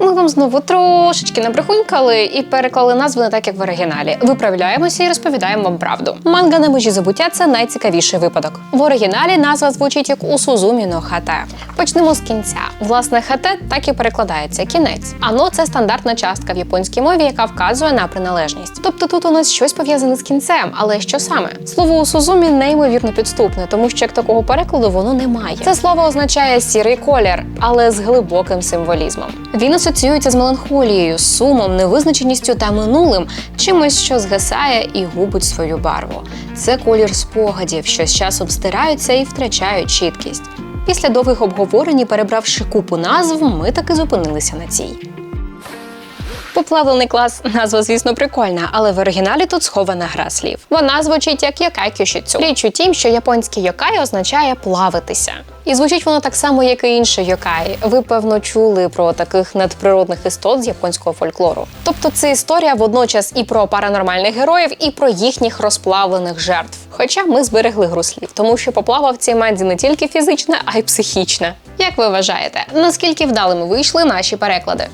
Ми вам знову трошечки набрехунькали і переклали назви не так, як в оригіналі. Виправляємося і розповідаємо вам правду. Манга на межі забуття це найцікавіший випадок. В оригіналі назва звучить як у Сузуміно хате. Почнемо з кінця. Власне, хате так і перекладається кінець. Ано це стандартна частка в японській мові, яка вказує на приналежність. Тобто тут у нас щось пов'язане з кінцем, але що саме? Слово у Сузумі неймовірно підступне, тому що як такого перекладу воно не має. Це слово означає сірий колір, але з глибоким символізмом. Він асоціюється з меланхолією, сумом, невизначеністю та минулим, чимось, що згасає і губить свою барву. Це колір спогадів, що з часом стираються і втрачають чіткість. Після довгих обговорень і перебравши купу назв, ми таки зупинилися на цій. Поплавлений клас назва, звісно, прикольна, але в оригіналі тут схована гра слів. Вона звучить як Йокай Кюшіцю. Річ у тім, що японський йокай означає плавитися. І звучить воно так само, як і інші йокай. Ви певно чули про таких надприродних істот з японського фольклору. Тобто це історія водночас і про паранормальних героїв, і про їхніх розплавлених жертв. Хоча ми зберегли гру слів, тому що поплава в цій манзі не тільки фізична, а й психічна. Як ви вважаєте, наскільки вдалими вийшли наші переклади?